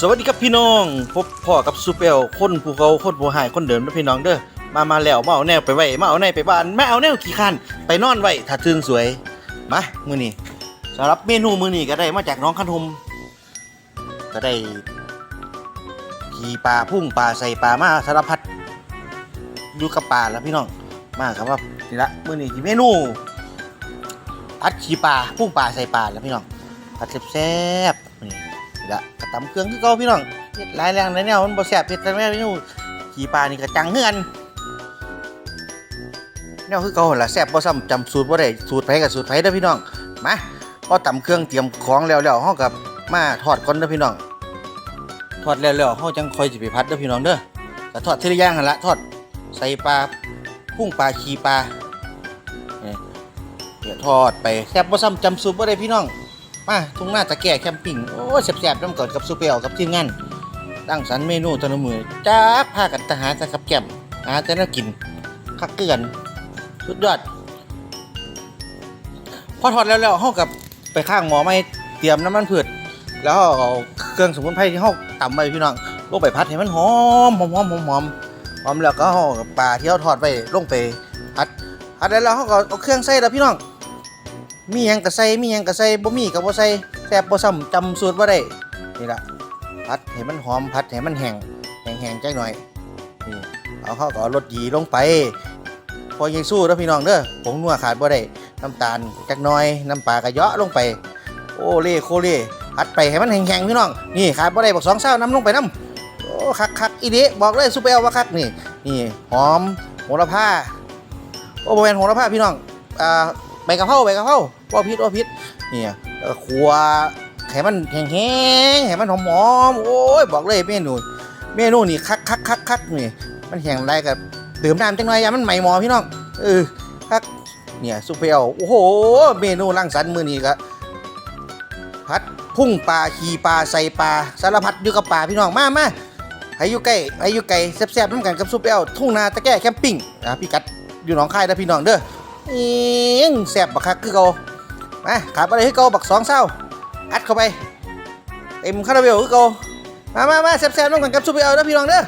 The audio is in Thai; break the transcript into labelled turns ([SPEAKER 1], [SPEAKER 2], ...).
[SPEAKER 1] สวัสดีครับพี่น้อง พบพ่อกับซูเปลคนภูเขาคนผู้หายคนเดิมนะพี่น้องเด้อมามาแล้วมาเอาแนวไปไว้มาเอาแนวไปบ้านมาเอาแนวขี้คันไปนอนไว้ถ้าตื่นสวยมามือนี้สำหรับเมนูมือนี้ก็ได้มาจากน้องคันทมก็ได้ขี่ปลาพุ่งปลาใส่ปลามาสารพัดอยู่กับปลาแล้วพี่น้องมาครับว่านี่ละมือนี้ที่เมนูผัดขี่ปลาพุ่งปลาใส่ปลาแล้วพี่น้องผัดแซ่บๆนี่ ละกระตำเครื่องคือเก่าพี่น้องเฮ็ดหลายแรงหลายแนวมันบ่แซ่บเฮ็ดแต่แม่พี่น้องขี่ปลานี่ก็จังเฮือนแนวคือเก่าหั่นล่ะแซ่บบ่ซ้ำจำสูตรบ่ได้สูตรไผกับสูตรไผเด้อพี่น้องมาพอตำเครื่องเตรียมของแล้วแล้วเฮากับมาทอดก่อนเด้อพี่น้องทอดแล้วแล้วเฮาจังค่อยสิไปพัดเด้อพี่น้องเด้อก็ทอดทีละอย่างหั่นละทอดใส่ปลาพุ่งปลาขี่ปลานี่เดี๋ยวทอดไปแซ่บบ่ซ้ำจำสูตรบ่ได้พี่น้อง มาทุ่งหน้าตะแก่แคมปิ้งโอ้ยแซ่บๆน้ำกอดกับซูเปลกับทีมงานตั้งสรรเมนูตะละมือจ้าพากันตะหาตะกับแก้มหาแต่น่ากินคักเกลือนสุดยอด พอทอดแล้วแล้วเฮากับไปข้างหมอไม่เตรียมน้ำมันพืชแล้วเอาเครื่องสมุนไพรที่เฮาตำไว้พี่น้องลงไปพัดให้มันหอมหอมหอมหอมหอมหอมแล้วก็เฮากับปลาที่เฮาทอดไว้ลงไปพัดพัดแล้วแล้วเฮาก็เอาเครื่องใส่แล้วพี่น้อง มีหยังก็ใส่มีหยังก็ใส่บ่มีก็บ่ใส่แซ่บบ่ซ้ำจำสูตรบ่ได้นี่ล่ะผัดให้มันหอมผัดให้มันแห้งแห้งๆจักหน่อยนี่เอาเข้าก็เอารสดีลงไป พอยังสู้เด้อพี่น้องเด้อผงนัวขาดบ่ได้น้ำตาลจักหน่อยน้ำปลากระเยาะลงไป โอ้เล่โคเล่ผัดไปให้มันแห้งๆพี่น้องนี่ขาดบ่ได้บักสองเศร้าน้ำลงไปน้ำโอ้คักคักอีเดบอกเลยซุปเปอร์ว่าคักนี่นี่หอมโหระพาโอ้บแมนโหระพาพี่น้องอ่า ใบกะเพราใบกะเพราว่าพิษว่าพิษเนี่ยแล้วก็ขัวให้มันแห้งๆให้มันหอมๆโอ้ยบอกเลยเมนูเมนูนี่คักคักคักคักนี่มันแห้งได้กับดื่มน้ำจังหน่อยยามันใหม่หมอพี่น้องเออคักเนี่ยซุปเปอร์โอ้โห เมนูรังสรรค์มือนี้ก็พัดพุ่งปลาขี่ปลาใส่ปลาสารพัดอยู่กับปลาพี่น้องมามาให้อยู่ใกล้ให้อยู่ไกลแซ่บๆน้ำกันกับซุปเปอร์ทุ่งนาตะแก่แคมปิ้งอะพี่กัดอยู่หนองคายนะพี่น้องเด้อ อิงแซ่บบักคักคือเก่ามาขาดอะไรคือเก่าบักสองเศร้าอัดเข้าไป เต็มคาราเบลคือเก่ามามามาแซ่บๆน้องกันกับซุปเปอร์เอาเด้อพี่น้องเด้อ